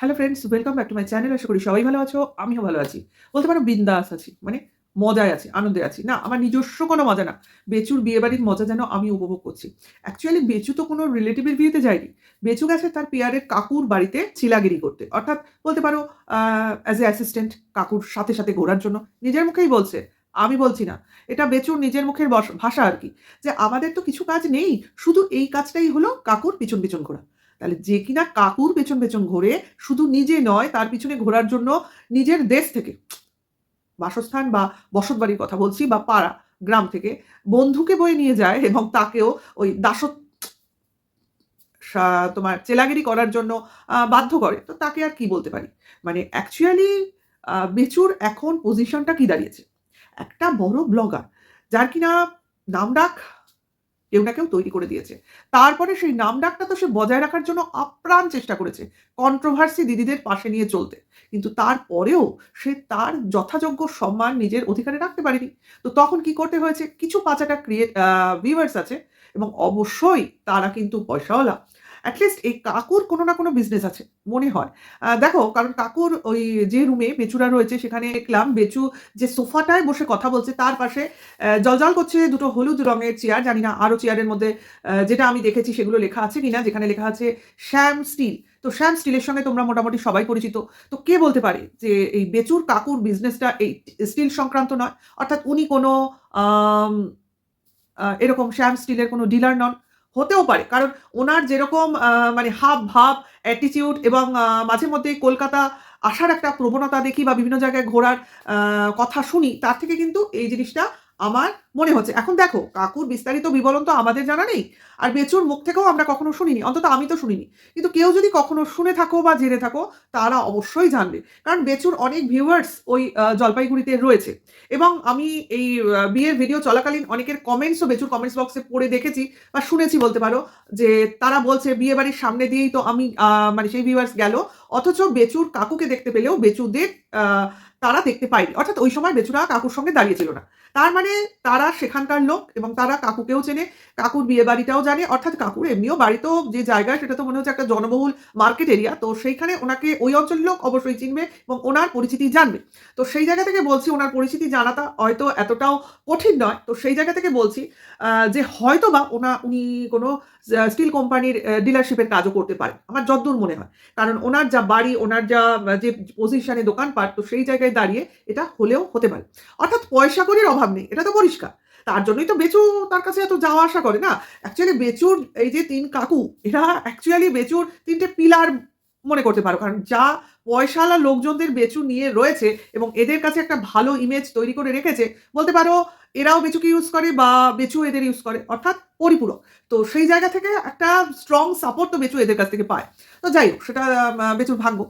Hello friends welcome back to my channel আশা করি সবাই ভালো আছো, আমিও ভালো আছি। বলতে পারো বিন্দাস আছি মানে মজায় আছি, আনন্দে আছি। না, আমার নিজস্ব কোনো মজা না, বেচুর বিয়েবাড়ির মজা যেন আমি উপভোগ করছি। অ্যাকচুয়ালি বেচু তো কোনো রিলেটিভের বিয়েতে যায়নি। বেচু গেছে তার পিয়ারের কাকুর বাড়িতে চিলাগিরি করতে। অর্থাৎ বলতে পারো অ্যাজ এ অ্যাসিস্ট্যান্ট কাকুর সাথে সাথে ঘোরার জন্য। নিজের মুখেই বলছে, আমি বলছি না। এটা বেচুর নিজের মুখের ভাষা আর কি, যে আমাদের তো কিছু কাজ নেই, শুধু এই কাজটাই হলো কাকুর পিছন পিছন ঘোরা। তাহলে যে কিনা কাকুর পেছন পেছন ঘোরে, শুধু নিজে নয়, তার পিছনে ঘোরার জন্য নিজের দেশ থেকে, বাসস্থান বা বসত বাড়ির কথা বলছি বা পাড়া, গ্রাম থেকে বন্ধুকে বয়ে নিয়ে যায় এবং তাকেও ওই দাসত তোমার চেলাগিরি করার জন্য বাধ্য করে। তো তাকে আর কি বলতে পারি? মানে অ্যাকচুয়ালি বেচুর এখন পজিশনটা কি দাঁড়িয়েছে? একটা বড় ব্লগার যার কিনা নামডাক কেউ না কেউ তৈরি করে দিয়েছে। তারপরে সেই নাম ডাকটা তো সে বজায় রাখার জন্য আপ্রাণ চেষ্টা করেছে কন্ট্রোভার্সি দিদিদের পাশে নিয়ে চলতে। কিন্তু তারপরেও সে তার যথাযোগ্য সম্মান নিজের অধিকারে রাখতে পারেনি। তো তখন কি করতে হয়েছে? কিছু পাঁচাটা ক্রিয়েট ভিউয়ার্স আছে এবং অবশ্যই তারা কিন্তু পয়সাওয়ালা। অ্যাটলিস্ট এই কাকুর কোনো না কোনো বিজনেস আছে, মনে হয়। দেখো, কারণ কাকুর ওই যে রুমে বেচুরা রয়েছে, সেখানে দেখলাম বেচু যে সোফাটায় বসে কথা বলছে, তার পাশে জলজল করছে দুটো হলুদ রঙের চেয়ার জানি না আরও চেয়ারের মধ্যে যেটা আমি দেখেছি সেগুলো লেখা আছে কিনা, যেখানে লেখা আছে শ্যাম স্টিল। তো শ্যাম স্টিলের সঙ্গে তোমরা মোটামুটি সবাই পরিচিত। তো কে বলতে পারে যে এই বেচুর কাকুর বিজনেসটা এই স্টিল সংক্রান্ত নয়? অর্থাৎ উনি কোনো এরকম শ্যাম স্টিলের কোনো ডিলার নন। হতেও পারে। কারণ ওনার যেরকম মানে হাব ভাব অ্যাটিটিউড এবং মাঝে মধ্যে কলকাতা আসার একটা প্রবণতা দেখি বা বিভিন্ন জায়গায় ঘোরার কথা শুনি, তার থেকে কিন্তু এই জিনিসটা আমার মনে হচ্ছে। এখন দেখো, কাকুর বিস্তারিত বিবরণ তো আমাদের জানা নেই, আর বেচুর মুখ থেকেও আমরা কখনো শুনিনি, অন্তত আমি তো শুনিনি। কিন্তু কেউ যদি কখনো শুনে থাকো বা জেনে থাকো, তারা অবশ্যই জানবে। কারণ বেচুর অনেক ভিউয়ার্স ওই জলপাইগুড়িতে রয়েছে। এবং আমি এই বিয়ের ভিডিও চলাকালীন অনেকের কমেন্টসও বেচুর কমেন্টস বক্সে পড়ে দেখেছি বা শুনেছি বলতে পারো, যে তারা বলছে, বিয়ে বাড়ির সামনে দিয়েই তো আমি মানে সেই ভিউয়ার্স গেল। অথচ বেচুর কাকুকে দেখতে পেলেও বেচুদের তারা দেখতে পায়নি। অর্থাৎ ওই সময় বেচুরা কাকুর সঙ্গে দাঁড়িয়েছিল না। তার মানে তারা সেখানকার লোক এবং তারা কাকুকেও চেনে, কাকুর বিয়ে বাড়িটাও জানে, অর্থাৎ কাকুর এমনিও বাড়িতেও যে জায়গা সেটা তো মনে হচ্ছে একটা জনবহুল মার্কেট এরিয়া তো সেইখানে ওনাকে ওই অঞ্চলের লোক অবশ্যই চিনবে এবং ওনার পরিচিতি জানবে। তো সেই জায়গা থেকে বলছি ওনার পরিচিতি জানাটা হয়তো এতটাও কঠিন নয়, তো সেই জায়গা থেকে বলছি যে হয়তো বা ওনা, উনি কোনো স্টিল কোম্পানির ডিলারশিপের কাজও করতে পারেন, আমার যদ্দূর মনে হয়। কারণ ওনার যা বাড়ি, ওনার যা, যে পজিশনে দোকানপাট, তো সেই জায়গায় দাঁড়িয়ে এটা হলেও হতে পারে। অর্থাৎ পয়সা করির অভাব নেই, এটা তো পরিষ্কার। তার জন্যই তো বেচু তার কাছে এত যাওয়া আসা করে না। অ্যাকচুয়ালি বেচুর এই যে তিন কাকু, এরা অ্যাকচুয়ালি বেচুর তিনটে পিলার মনে করতে পারো। কারণ যা পয়সাওয়ালা লোকজনদের বেচু নিয়ে রয়েছে এবং এদের কাছে একটা ভালো ইমেজ তৈরি করে রেখেছে। বলতে পারো, এরাও বেচুকে ইউজ করে বা বেচু এদের ইউজ করে? অর্থাৎ পরিপূরক। তো সেই জায়গা থেকে একটা স্ট্রং সাপোর্ট তো বেচু এদের কাছ থেকে পায়। তো যাই হোক, সেটা বেচুর ভাগ্য।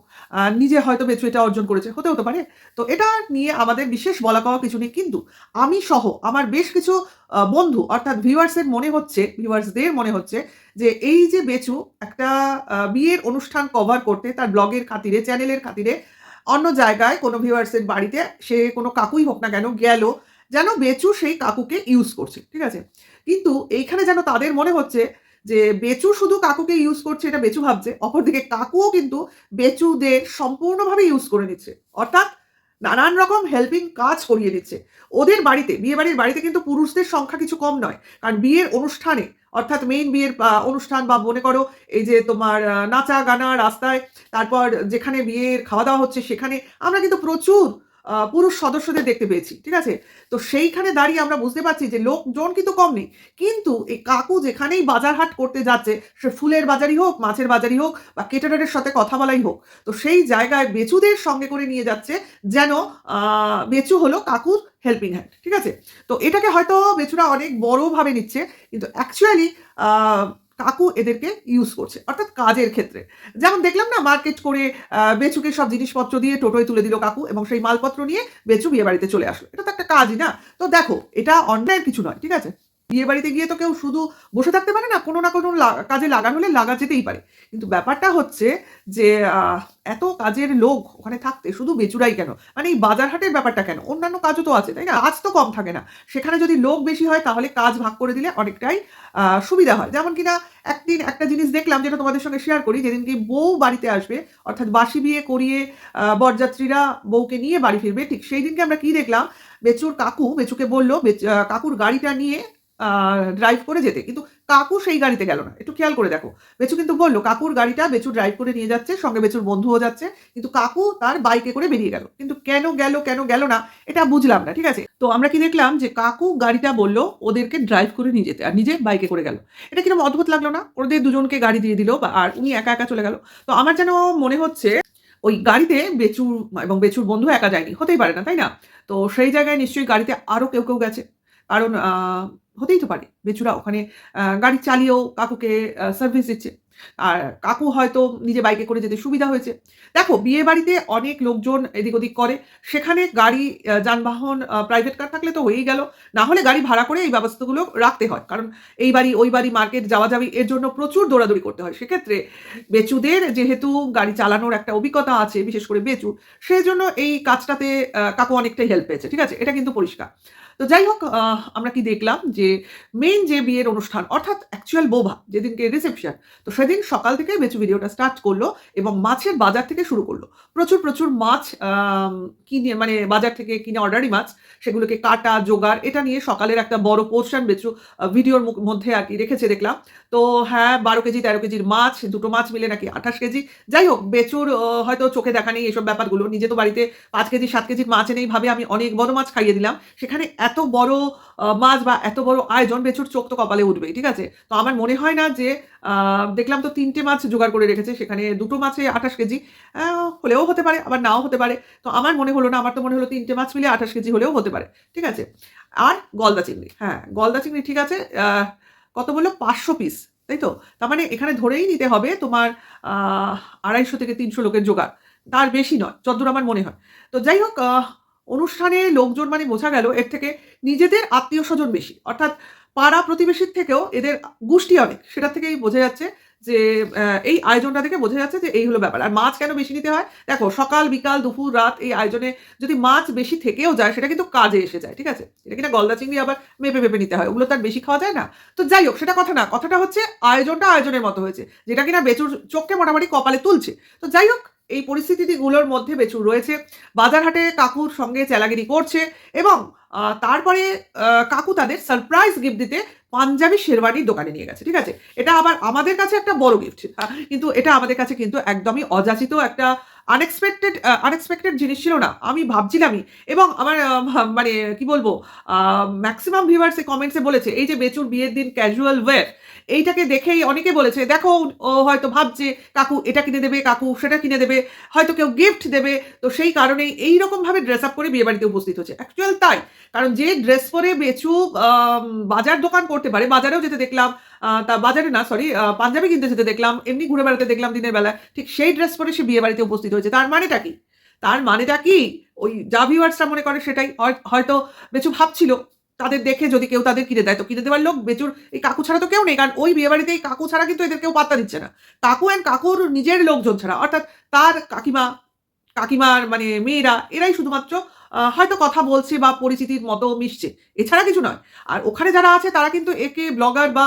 নিজে হয়তো বেচু এটা অর্জন করেছে হতে হতে পারে। তো এটা নিয়ে আমাদের বিশেষ বলা পাওয়া কিছু নেই। কিন্তু আমি সহ আমার বেশ কিছু বন্ধু, অর্থাৎ ভিউয়ার্সের মনে হচ্ছে ভিউয়ার্সদের মনে হচ্ছে যে এই যে বেচু একটা বিয়ের অনুষ্ঠান কভার করতে তার ব্লগের খাতিরে চ্যানেলের খাতিরে অন্য জায়গায় কোনো ভিউয়ার্সের বাড়িতে সে কোনো কাকুই হোক না কেন গেল, যেন বেচু সেই কাকুকে ইউজ করছে, ঠিক আছে? কিন্তু এইখানে যেন তাদের মনে হচ্ছে যে বেচু শুধু কাকুকে ইউজ করছে, এটা বেচু ভাবছে, অপরদিকে কাকুও কিন্তু বেচুদের সম্পূর্ণভাবে ইউজ করে নিচ্ছে। অর্থাৎ নানান রকম হেল্পিং কাজ করিয়ে দিচ্ছে। ওদের বাড়িতে বিয়ে বাড়ির বাড়িতে কিন্তু পুরুষদের সংখ্যা কিছু কম নয়, কারণ বিয়ের অনুষ্ঠানে অর্থাৎ মেইন বিয়ের অনুষ্ঠান বা মনে করো এই যে তোমার নাচা গানা রাস্তায়, তারপর যেখানে বিয়ের খাওয়া দাওয়া হচ্ছে সেখানে আমরা কিন্তু প্রচুর পুরুষ সদস্যদের দেখতে পেয়েছি, ঠিক আছে? তো সেইখানে দাঁড়িয়ে আমরা বুঝতে পারছি যে লোকজন কিন্তু কম নেই। কিন্তু এই কাকু যেখানেই বাজার হাট করতে যাচ্ছে, সে ফুলের বাজারই হোক, মাছের বাজারই হোক, বা কেটারের সাথে কথা বলাই হোক, তো সেই জায়গায় বেচুদের সঙ্গে করে নিয়ে যাচ্ছে যেন বেচু হলো কাকুর হেল্পিং হ্যান্ড ঠিক আছে? তো এটাকে হয়তো বেচুরা অনেক বড়ভাবে নিচ্ছে, কিন্তু অ্যাকচুয়ালি কাকু এদেরকে ইউজ করছে, অর্থাৎ কাজের ক্ষেত্রে। যেমন দেখলাম না মার্কেট করে বেচুকে সব জিনিসপত্র দিয়ে টোটোয় তুলে দিল কাকু এবং সেই মালপত্র নিয়ে বেচু বিয়ে বাড়িতে চলে আসলো। এটা তো একটা কাজই না? তো দেখো, এটা অন্যায়ের কিছু নয়, ঠিক আছে? বিয়ে বাড়িতে গিয়ে তো কেউ শুধু বসে থাকতে পারে না, কোনো না কোনো কাজে লাগানো হলে লাগা যেতেই পারে। কিন্তু ব্যাপারটা হচ্ছে যে এত কাজের লোক ওখানে থাকতে শুধু বেচুরাই কেন? মানে এই বাজার হাটের ব্যাপারটা কেন? অন্যান্য কাজও তো আছে, তাই না? কাজ তো কম থাকে না। সেখানে যদি লোক বেশি হয়, তাহলে কাজ ভাগ করে দিলে অনেকটাই সুবিধা হয়। যেমন কিনা একদিন একটা জিনিস দেখলাম যেটা তোমাদের সঙ্গে শেয়ার করি, যেদিন কি বউ বাড়িতে আসবে, অর্থাৎ বাসি বিয়ে করিয়ে বরযাত্রীরা বউকে নিয়ে বাড়ি ফিরবে, ঠিক সেই দিনকে আমরা কি দেখলাম? বেচুর কাকু, বেচুকে বলল কাকুর গাড়িটা নিয়ে ড্রাইভ করে যেতে। কিন্তু কাকু সেই গাড়িতে গেল না। একটু খেয়াল করে দেখো। বেচু কিন্তু বলল, কাকুর গাড়িটা বেচু ড্রাইভ করে নিয়ে যাচ্ছে, সঙ্গে বেচুর বন্ধুও যাচ্ছে। কিন্তু কাকু তার বাইকে করে বেরিয়ে গেল। কিন্তু কেন গেল কেন গেল না, এটা বুঝলাম না, ঠিক আছে? তো আমরা কি দেখলাম যে কাকু গাড়িটা বলল, ওদেরকে ড্রাইভ করে নিয়ে যেতে। আর নিজে বাইকে করে গেল। এটা কীরকম অদ্ভুত লাগল না? ওদের দুজনকে গাড়ি দিয়ে দিল আর উনি একা একা চলে গেল। তো আমার যেন মনে হচ্ছে, ওই গাড়িতে বেচুর এবং বেচুর বন্ধু একা যায়নি। হতেই পারে না, তাই না? তো সেই জায়গায় নিশ্চয়ই গাড়িতে আরও কেউ কেউ গেছে। কারণ হতেই তো পারে। বেচুরা ওখানে গাড়ি চালিয়েও কাকুকে সার্ভিস দিচ্ছে। আর কাকু হয়তো নিজে বাইকে করে যেতে সুবিধা হয়েছে। দেখো, বিয়ে বাড়িতে অনেক লোকজন এদিক ওদিক করে। সেখানে গাড়ি যানবাহন প্রাইভেট কার থাকলে তো হয়েই গেল। না হলে গাড়ি ভাড়া করে এই ব্যবস্থাগুলো রাখতে হয়। কারণ এই বাড়ি, ওই বাড়ি মার্কেট যাওয়া যাবি এর জন্য প্রচুর দৌড়াদৌড়ি করতে হয়। সেক্ষেত্রে বেচুদের যেহেতু গাড়ি চালানোর একটা অভিজ্ঞতা আছে, বিশেষ করে বেচু সেই জন্য এই কাজটাতে কাকু অনেকটাই হেল্প পেয়েছে। ঠিক আছে? এটা কিন্তু পরিষ্কার। তো যাই হোক আমরা কি দেখলাম যে মেন যে বিয়ের অনুষ্ঠান, অর্থাৎ অ্যাকচুয়াল বোভা যেদিনকে রিসেপশন তো সেদিন সকাল থেকে বেচু ভিডিওটা স্টার্ট করল এবং মাছের বাজার থেকে শুরু করল। প্রচুর প্রচুর মাছ কিনে মানে বাজার থেকে কিনে অর্ডারি মাছ, সেগুলোকে কাটা, জোগাড়, এটা নিয়ে সকালের একটা বড় পোর্শন বেচু ভিডিওর মধ্যে আর কি রেখেছে, দেখলাম। তো হ্যাঁ বারো কেজি, তেরো কেজির মাছ, দুটো মাছ মিলে নাকি আঠাশ কেজি। যাই হোক, বেচুর হয়তো চোখে দেখা নেই এসব ব্যাপারগুলো। নিজে তো বাড়িতে পাঁচ কেজি, সাত কেজির মাছ এনেই ভাবে আমি অনেক বড় মাছ খাইয়ে দিলাম। সেখানে এত বড় মাছ বা এত বড় আয়োজন বেচুর চোখ তো কপালে উঠবে ঠিক আছে? তো আমার মনে হয় না যে দেখলাম তো তিনটে মাছ জোগাড় করে রেখেছে। সেখানে দুটো মাছে আঠাশ কেজি হলেও হতে পারে, আবার নাও হতে পারে। তো আমার মনে হলো না, আমার তো মনে হলো তিনটে মাছ মিলে আঠাশ কেজি হলেও হতে পারে, ঠিক আছে? আর গলদা চিংড়ি হ্যাঁ গলদা চিংড়ি ঠিক আছে কত বলল? পাঁচশো পিস তাই তো? তার মানে এখানে ধরেই নিতে হবে তোমার আড়াইশো থেকে তিনশো লোকের জোগাড়। তার বেশি নয়, যতদূর আমার মনে হয়। তো যাই হোক অনুষ্ঠানে লোকজন মানে বোঝা গেল এর থেকে নিজেদের আত্মীয় স্বজন বেশি। অর্থাৎ পাড়া প্রতিবেশীর থেকেও এদের গোষ্ঠী অনেক সেটা থেকেই বোঝা যাচ্ছে যে এই আয়োজনটা থেকে বোঝা যাচ্ছে যে এই হলো ব্যাপার। আর মাছ কেন বেশি নিতে হয়? দেখো, সকাল, বিকাল, দুপুর, রাত এই আয়োজনে যদি মাছ বেশি থেকেও যায়, সেটা কিন্তু কাজে এসে যায়, ঠিক আছে? এটা কিনা গলদা চিংড়ি আবার মেপে মেপে নিতে হয়। ওগুলো তার বেশি খাওয়া যায় না। তো যাই হোক, সেটা কথা না, কথাটা হচ্ছে আয়োজনটা আয়োজনের মতো হয়েছে। যেটা কিনা বেচুর চোখকে মোটামুটি কপালে তুলছে। তো যাই হোক এই পরিস্থিতিগুলোর মধ্যে বেচুর রয়েছে। বাজারহাটে কাকুর সঙ্গে চেলাগিরি করছে এবং তারপরে কাকু তাদের সারপ্রাইজ গিফট দিতে পাঞ্জাবি শেরওয়ানির দোকানে নিয়ে গেছে, ঠিক আছে? এটা আবার আমাদের কাছে একটা বড় গিফট কিন্তু এটা আমাদের কাছে কিন্তু একদমই অযাচিত একটা আনএক্সপেক্টেড আনএক্সপেক্টেড জিনিস ছিল না। আমি ভাবছিলামই। এবং আমার মানে কি বলব ম্যাক্সিমাম ভিউয়ার্স কমেন্টসে বলেছে, এই যে বেচুর বিয়ের দিন ক্যাজুয়াল ওয়্যার এইটাকে দেখেই অনেকে বলেছে, দেখো, ও হয়তো ভাবছে, কাকু এটা কিনে দেবে, কাকু সেটা কিনে দেবে, হয়তো কেউ গিফট দেবে। তো সেই কারণেই এই এইরকমভাবে ড্রেস আপ করে বিয়ে বাড়িতে উপস্থিত হচ্ছে অ্যাকচুয়াল তাই। কারণ যে ড্রেস পরে বেচু বাজার দোকান করতে পারে, বাজারেও যেতে দেখলাম তা বাজারে না সরি পাঞ্জাবি কিনতে যেতে দেখলাম, এমনি ঘুরে বেড়াতে দেখলাম দিনের বেলা ঠিক সেই ড্রেস পরে সে বিয়ে বাড়িতে উপস্থিত হয়েছে। তার মানেটা কি? তার মানেটা কি? ওই যা ভিউয়ার্সরা মনে করে সেটাই। হয়- হয়তো বেচু ভাবছিল, তাদের দেখে যদি কেউ তাদের কিনে দেয়, তো কিনে দেওয়ার লোক বেচুর, এই কাকু ছাড়া তো কেউ নেই। কারণ ওই বিয়ে বাড়িতে এই কাকু ছাড়া কিন্তু এদের কেউ পাত্তা দিচ্ছে না। কাকু অ্যান্ড কাকুর নিজের লোকজন ছাড়া, অর্থাৎ তার কাকিমা, কাকিমার মানে মেয়েরা, এরাই শুধুমাত্র হয়তো কথা বলছে বা পরিচিতির মতো মিশছে। এছাড়া কিছু নয়। আর ওখানে যারা আছে, তারা কিন্তু একে ব্লগার বা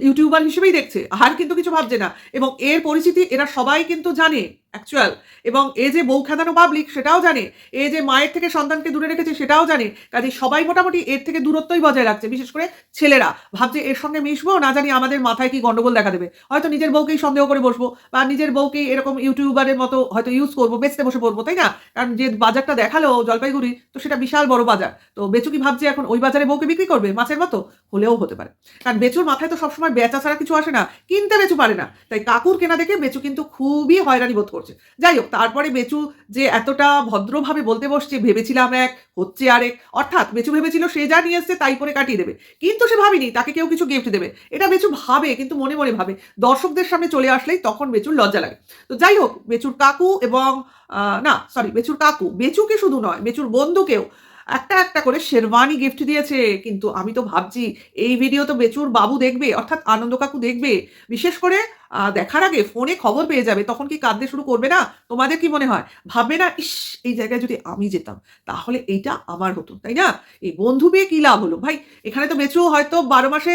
ইউটিউবার হিসেবেই দেখছে। আর কিন্তু কিছু ভাবছে না। এবং এর পরিচিতি এরা সবাই কিন্তু জানে। অ্যাকচুয়াল এবং এ যে বউ খেদানো পাবলিক সেটাও জানে। এ যে মায়ের থেকে সন্তানকে দূরে রেখেছে, সেটাও জানে। কাজে সবাই মোটামুটি এর থেকে দূরত্বই বজায় রাখছে, বিশেষ করে ছেলেরা। ভাবছে এর সঙ্গে মিশবো, না জানি আমাদের মাথায় কি গন্ডগোল দেখা দেবে। হয়তো নিজের বউকেই সন্দেহ করে বসবো, বা নিজের বউকেই এরকম ইউটিউবারের মতো হয়তো ইউজ করব, বেচতে বসে পড়ব, তাই না? কারণ যে বাজারটা দেখাল জলপাইগুড়ি, তো সেটা বিশাল বড় বাজার। তো বেচু কি ভাবছে এখন ওই বাজারে বউকে বিক্রি করবে, মাছের মতো? হলেও হতে পারে। কারণ বেচুর মাথায় তো সবসময় বেচা ছাড়া কিছু আসে না, কিনতে বেচু পারে না। তাই কাকুর কেনা দেখে বেচু কিন্তু খুবই হয়রানি বোধ করছে। যাই হোক, তারপরে মেচু যে এতটা ভদ্রভাবে বলতে বসছে, ভেবেছিলাম এক, হচ্ছে আরেক, অর্থাৎ বেচু ভেবেছিল সে যা নিয়ে এসছে তাই করে কাটিয়ে দেবে। কিন্তু সে ভাবিনি, তাকে কেউ কিছু গিফট দেবে। এটা বেচু ভাবে, কিন্তু মনে মনে ভাবে। দর্শকদের সামনে চলে আসলেই তখন বেচুর লজ্জা লাগে। তো যাই হোক বেচুর কাকু এবং না সরি বেচুর কাকু বেচুকে শুধু নয়, মেচুর বন্ধুকেও একটা একটা করে শেরওয়ানি গিফট দিয়েছে। কিন্তু আমি তো ভাবছি, এই ভিডিও তো বেচুর বাবু দেখবে, অর্থাৎ আনন্দ কাকু দেখবে। বিশেষ করে দেখার আগে ফোনে খবর পেয়ে যাবে, তখন কি কাঁদতে শুরু করবে না? তোমাদের কি মনে হয়? ভাববে না, ইস, এই জায়গায় যদি আমি যেতাম, তাহলে এইটা আমার হতো তাই না? এই বন্ধু পেয়ে কি লাভ হলো? ভাই, এখানে তো বেচু হয়তো বারো মাসে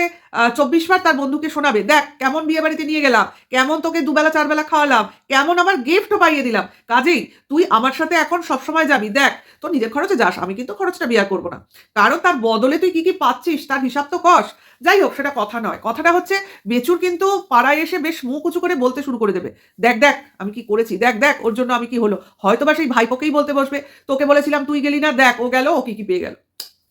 চব্বিশ বার তার বন্ধুকে শোনাবে। দেখ, কেমন বিয়ে বাড়িতে নিয়ে গেলাম, কেমন তোকে দুবেলা, চারবেলা খাওয়ালাম কেমন আমার গিফটও পাইয়ে দিলাম। কাজেই তুই আমার সাথে এখন সবসময় যাবি। দেখ তো নিজের খরচে যাস, আমি কিন্তু খরচটা বিয়ার করব না। কারণ তার বদলে তুই কি কি পাচ্ছিস, তার হিসাব তো কস। যাই হোক, সেটা কথা নয়। কথাটা হচ্ছে, বেচুর কিন্তু পাড়ায় এসে বেশ মুখ উঁচু করে বলতে শুরু করে দেবে। দেখ দেখ, আমি কি করেছি? দেখ দেখ, ওর জন্য আমি কি হলো? হয়তো বা সেই ভাইপোকেই বলতে বসবে। তোকে বলেছিলাম তুই গেলি না, দেখ, ও গেল, ও কি কি পেয়ে গেল।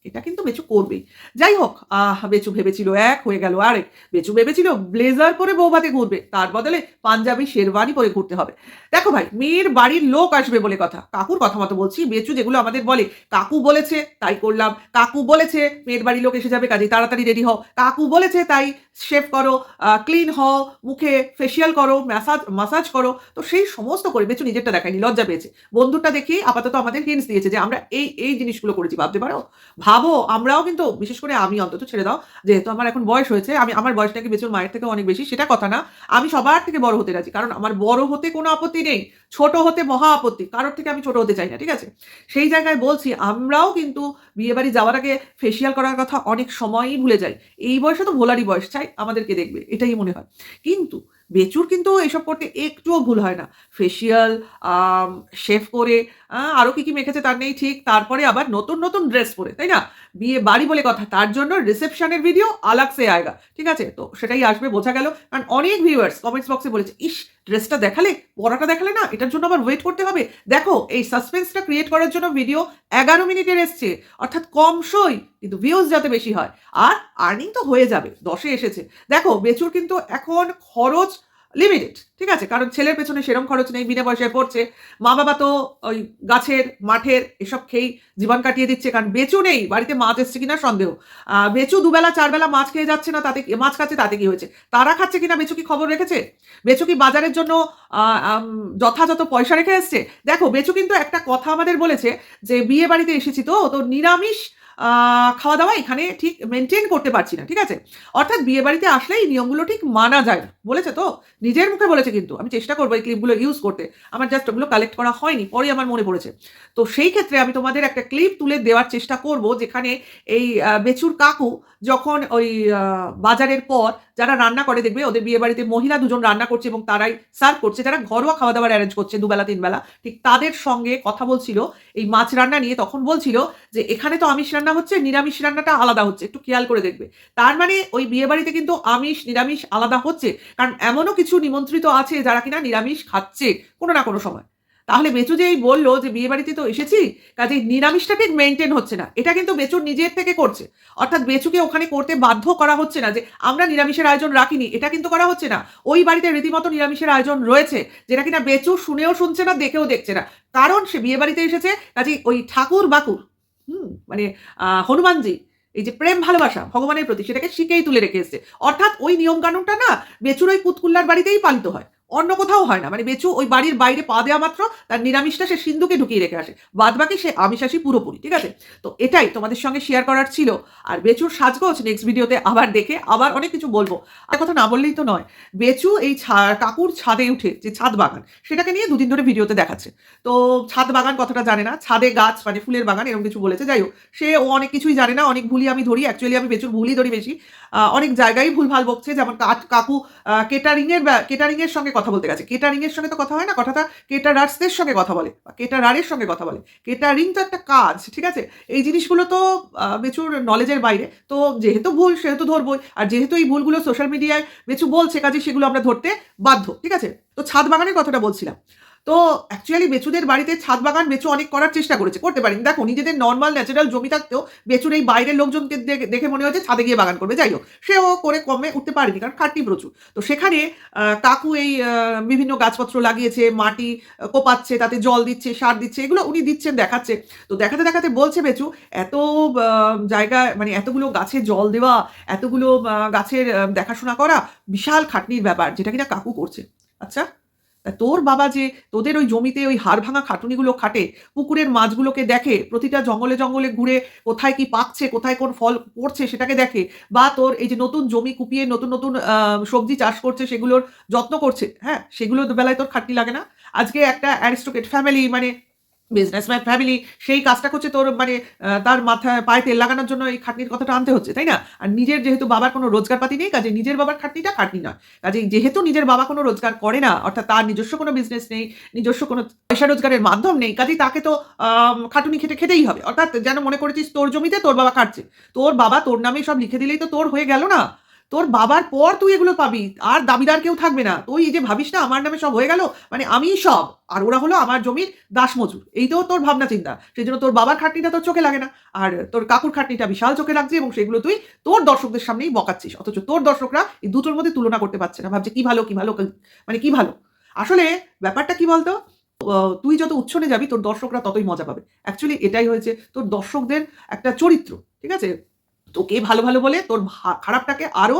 এটা কিন্তু বেচু করবেই। যাই হোক, আহ, বেচু ভেবেছিল, এক হয়ে গেল আরেক। বেচু ভেবেছিল, ব্লেজার পরে বৌভাতে ঘুরবে, তার বদলে পাঞ্জাবি শেরবানি পরে ঘুরতে হবে। দেখো ভাই, মেয়ের বাড়ির লোক আসবে বলে কথা। কাকুর কথা মতো বলছি, বেচু যেগুলো আমাদের বলে, কাকু বলেছে, তাই করলাম। কাকু বলেছে, মেয়ের বাড়ির লোক এসে যাবে কাজে তাড়াতাড়ি রেডি হও। কাকু বলেছে, তাই শেভ করো ক্লিন হও, মুখে ফেসিয়াল করো ম্যাসাজ মাসাজ করো। তো সেই সমস্ত করে বেচু নিজেরটা দেখায়নি, লজ্জা পেয়েছে। বন্ধুরটা দেখিয়ে আপাতত আমাদের হিন্টস দিয়েছে যে, আমরা এই এই জিনিসগুলো করেছি, ভাবতে পারো? ভাবো, আমরাও কিন্তু, বিশেষ করে আমি অন্তত ছেড়ে দাও, যেহেতু আমার এখন বয়স হয়েছে, আমি, আমার বয়সটাকে বেচুর মায়ের থেকে অনেক বেশি, সেটা কথা না। আমি সবার থেকে বড় হতে রাজি, কারণ আমার বড় হতে কোনো আপত্তি নেই। ছোট হতে মহা আপত্তি কারোর থেকে আমি ছোট হতে চাই না, ঠিক আছে? সেই জায়গায় বলছি, আমরাও কিন্তু বিয়ে বাড়ি যাওয়ার আগে ফেসিয়াল করার কথা অনেক সময়ই ভুলে যাই। এই বয়সে তো ভোলারই বয়স, চাই আমাদেরকে দেখবে, এটাই মনে হয়। কিন্তু বেচুর কিন্তু এসব করতে একটুও ভুল হয় না। ফেসিয়াল শেভ করে আহ, আরও কি কি মেখেছে তার নেই ঠিক। তারপরে আবার নতুন নতুন ড্রেস পরে তাই না? বিয়ে বাড়ি বলে কথা তার জন্য রিসেপশনের ভিডিও আলাগ সে আয়গা ঠিক আছে? তো সেটাই আসবে বোঝা গেল। কারণ অনেক ভিউয়ার্স কমেন্টস বক্সে বলেছে ইস ড্রেসটা দেখালে পড়াটা দেখালে না এটার জন্য আবার ওয়েট করতে হবে? দেখো এই সাসপেন্সটা ক্রিয়েট করার জন্য ভিডিও এগারো মিনিটের এসছে অর্থাৎ কম সই কিন্তু ভিউজ যাতে বেশি হয়। আর আর্নিং তো হয়ে যাবে দশে এসেছে। দেখো বেচুর কিন্তু এখন খরচ লিমিটেড ঠিক আছে? কারণ ছেলের পেছনে সেরম খরচ নেই, বিনা পয়সায় পড়ছে। মা বাবা তো ওই গাছের, মাঠের এসব খেয়েই জীবন কাটিয়ে দিচ্ছে, কারণ বেচু নেই, বাড়িতে মাছ এসছে কিনা সন্দেহ। বেচু দুবেলা, চারবেলা মাছ খেয়ে যাচ্ছে না, তাতে মাছ খাচ্ছে, তাতে কি হয়েছে? তারা খাচ্ছে কিনা, বেচু কি খবর রেখেছে? বেচু কি বাজারের জন্য যথাযথ পয়সা রেখে এসছে? দেখো, বেচু কিন্তু একটা কথা আমাদের বলেছে যে বিয়ে বাড়িতে এসেছি তো তো নিরামিষ খাওয়া দাওয়া এখানে ঠিক মেনটেন করতে পারছি না, ঠিক আছে? অর্থাৎ বিয়ে বাড়িতে আসলে এই নিয়মগুলো ঠিক মানা যায় না, বলেছে তো? নিজের মুখে বলেছে কিন্তু, আমি চেষ্টা করব এই ক্লিপগুলো ইউজ করতে। আমার জাস্ট ওগুলো কালেক্ট করা হয়নি, পরে আমার মনে পড়েছে। তো সেই ক্ষেত্রে আমি তোমাদের একটা ক্লিপ তুলে দেওয়ার চেষ্টা করব, যেখানে এই বেচুর কাকু যখন ওই বাজারের পর যারা রান্না করে, দেখবে ওদের বিয়ে বাড়িতে মহিলা দুজন রান্না করছে এবং তারাই সার্ভ করছে, যারা ঘরোয়া খাওয়া দাওয়ার অ্যারেঞ্জ করছে দুবেলা, তিনবেলা, ঠিক তাদের সঙ্গে কথা বলছিল। এই মাছ রান্না নিয়ে তখন বলছিল যে, এখানে তো আমিষ হচ্ছে, নিরামিষ রান্নাটা আলাদা হচ্ছে, একটু খেয়াল করে দেখবে। তার মানে ওই বিয়ে বাড়িতে কিন্তু আমিষ, নিরামিষ আলাদা হচ্ছে, কারণ এমনও কিছু নিমন্ত্রিত আছে যারা কিনা নিরামিষ খাচ্ছে কোনো না কোনো সময়। তাহলে বেচু যে এই বলল যে বিয়ে বাড়িতে তো এসেছি কাজে নিরামিষটা ঠিক মেনটেন হচ্ছে না। এটা কিন্তু বেচুর নিজের থেকে করছে। অর্থাৎ বেচুকে ওখানে করতে বাধ্য করা হচ্ছে না যে আমরা নিরামিষের আয়োজন রাখিনি, এটা কিন্তু করা হচ্ছে না। ওই বাড়িতে রীতিমতো নিরামিষের আয়োজন রয়েছে, যেটা কিনা বেচু শুনেও শুনছে না, দেখেও দেখছে না। কারণ সে বিয়ে বাড়িতে এসেছে কাজে ওই ঠাকুর বাকুর হুম মানে হনুমানজি, এই যে প্রেম ভালোবাসা ভগবানের প্রতি সেটাকে শিখেই তুলে রেখে এসছে। অর্থাৎ ওই নিয়ম কানুনটা না বেচুরই কুতকুল্লার বাড়িতেই পালিত হয়। অন্য কোথাও হয় না। মানে বেচু ওই বাড়ির বাইরে পা দেওয়া মাত্র, তার নিরামিষটা সে সিন্ধুকে ঢুকিয়ে রেখে আসে। বাদ বাকি সে আমিষাসী পুরোপুরি, ঠিক আছে? তো এটাই তোমাদের সঙ্গে শেয়ার করার ছিল। আর বেচুর সাজগোজ নেক্সট ভিডিওতে আবার দেখে আবার অনেক কিছু বলব। আর কথা না বললেই তো নয়, বেচু এই কাকুর ছাদে উঠে যে ছাদ বাগান, সেটাকে নিয়ে দুদিন ধরে ভিডিওতে দেখাচ্ছে। তো ছাদ বাগান কথাটা জানে না, ছাদে গাছ মানে ফুলের বাগান, এরকম কিছু বলেছে। যাই হোক, সে ও অনেক কিছুই জানে না, অনেক ভুলই আমি ধরি। অ্যাকচুয়ালি আমি বেচুর ভুলই ধরি বেশি। অনেক জায়গায় ভুল ভালো বকছে যেমন কাকু কেটারিং এর কেটারিং এর সঙ্গে কথা বলতে গেছে। কেটারিং এর সঙ্গে তো কথা হয় না, কথাটা কেটারার্সদের সঙ্গে কথা বলে, বা কেটারারের সঙ্গে কথা বলে। কেটারিং তো একটা কাজ, ঠিক আছে? এই জিনিসগুলো তো বেচুর নলেজের বাইরে। তো যেহেতু ভুল, সেহেতু ধরবই। আর যেহেতু এই ভুলগুলো সোশ্যাল মিডিয়ায় বেচু বলছে, কাজে সেগুলো আমরা ধরতে বাধ্য, ঠিক আছে? তো ছাদ বাগানের কথাটা বলছিলাম। তো অ্যাকচুয়ালি বেচুদের বাড়িতে ছাদ বাগান বেচু অনেক করার চেষ্টা করেছে করতে পারেন। দেখো নিজেদের নর্মাল ন্যাচারাল জমি থাকতেও বেচুর এই বাইরের লোকজনকে দেখে- মনে হয়েছে ছাদে গিয়ে বাগান করবে। যাই হোক সেও করে কমে উঠতে পারেনি কারণ খাটনি প্রচুর। তো সেখানে কাকু এই বিভিন্ন গাছপত্র লাগিয়েছে মাটি কোপাচ্ছে তাতে জল দিচ্ছে সার দিচ্ছে এগুলো উনি দিচ্ছেন দেখাচ্ছে। তো দেখাতে দেখাতে বলছে বেচু এত আহ, জায়গায় মানে এতগুলো গাছে জল দেওয়া এতগুলো গাছের দেখাশোনা করা বিশাল খাটনির ব্যাপার যেটা কিনা কাকু করছে। আচ্ছা? তোর বাবা যে তোদের ওই জমিতে ওই হাড় ভাঙা খাটুনিগুলো খাটে, পুকুরের মাছগুলোকে দেখে, প্রতিটা জঙ্গলে জঙ্গলে ঘুরে কোথায় কি পাকছে, কোথায় কোন ফল পড়ছে সেটাকে দেখে, বা তোর এই যে নতুন জমি কুপিয়ে নতুন নতুন সবজি চাষ করছে সেগুলোর যত্ন করছে হ্যাঁ সেগুলোর বেলায় তোর খাটনি লাগে না। আজকে একটা অ্যারিস্টোকেট ফ্যামিলি মানে বিজনেসম্যান ফ্যামিলি সেই কাজটা করছে তোর মানে তার মাথায় পায়ে তেল লাগানোর জন্য এই খাটনির কথাটা আনতে হচ্ছে, তাই না? আর নিজের যেহেতু বাবার কোনো রোজগারপাতি নেই, কাজে নিজের বাবার খাটনিটা খাটনি নয়। কাজে যেহেতু নিজের বাবা কোনো রোজগার করে না, অর্থাৎ তার নিজস্ব কোনো বিজনেস নেই, নিজস্ব কোনো পয়সা রোজগারের মাধ্যম নেই, কাজেই তাকে তো খাটুনি খেটে খেতেই হবে। অর্থাৎ যেন মনে করেছিস তোর জমিতে তোর বাবা খাটছে। তোর বাবা তোর নামে সব লিখে দিলেই তো তোর হয়ে গেল না? তোর বাবার পর তুই এগুলো পাবি, আর দাবিদার কেউ থাকবে না। তুই এই যে ভাবিস না, আমার নামে সব হয়ে গেল মানে আমিই সব, আর ওরা হলো আমার জমির দাস মজুর এই তো তোর ভাবনা চিন্তা, সেই জন্য তোর বাবার খাটনিটা তোর চোখে লাগে না, আর তোর কাকুর খাটনিটা বিশাল চোখে লাগছে, এবং সেগুলো তুই তোর দর্শকদের সামনেই বকাচ্ছিস, অথচ তোর দর্শকরা এই দুটোর মধ্যে তুলনা করতে পারছে না। ভাবছে কি ভালো কি ভালো মানে কি ভালো? আসলে ব্যাপারটা কি বলতো? তুই যত উচ্ছনে যাবি, তোর দর্শকরা ততই মজা পাবে। অ্যাকচুয়ালি এটাই হয়েছে তোর দর্শকদের একটা চরিত্র, ঠিক আছে? তোকে ভালো ভালো বলে তোর খারাপটাকে আরও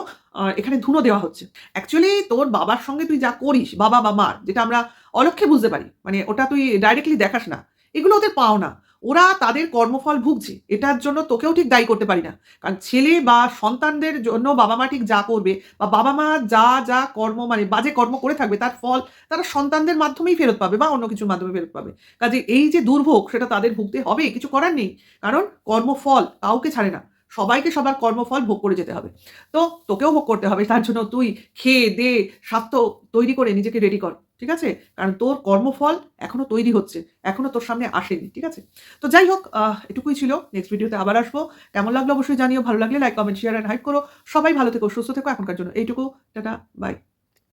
এখানে ধুনো দেওয়া হচ্ছে। অ্যাকচুয়ালি তোর বাবার সঙ্গে তুই যা করিস, বাবা বা মার, যেটা আমরা অলক্ষে বুঝতে পারি মানে ওটা তুই ডাইরেক্টলি দেখাস না, এগুলো ওদের পাও না ওরা তাদের কর্মফল ভুগছে, এটার জন্য তোকেও ঠিক দায়ী করতে পারি না। কারণ ছেলে বা সন্তানদের জন্য বাবা মা ঠিক যা করবে, বা বাবা মা যা যা কর্ম মানে বাজে কর্ম করে থাকবে, তার ফল তারা সন্তানদের মাধ্যমেই ফেরত পাবে, বা অন্য কিছুর মাধ্যমে ফেরত পাবে। কাজে এই যে দুর্ভোগ, সেটা তাদের ভুগতে হবে, কিছু করার নেই। কারণ কর্মফল কাউকে ছাড়ে না। সবাইকে সবার কর্মফল ভোগ করে যেতে হবে। তো তোকেও ভোগ করতে হবে, তার জন্য তুই খেয়ে, দে, স্বাস্থ্য তৈরি করে নিজেকে রেডি কর, ঠিক আছে? কারণ তোর কর্মফল এখনও তৈরি হচ্ছে, এখনও তোর সামনে আসেনি, ঠিক আছে? তো যাই হোক এটুকুই ছিল নেক্সট ভিডিওতে আবার আসব। কেমন লাগল অবশ্যই জানিও, ভালো লাগলে লাইক কমেন্ট শেয়ার অ্যান্ড হাইক করো। সবাই ভালো থেকো, সুস্থ থেকো, এখনকার জন্য। এইটুকু, টাটা বাই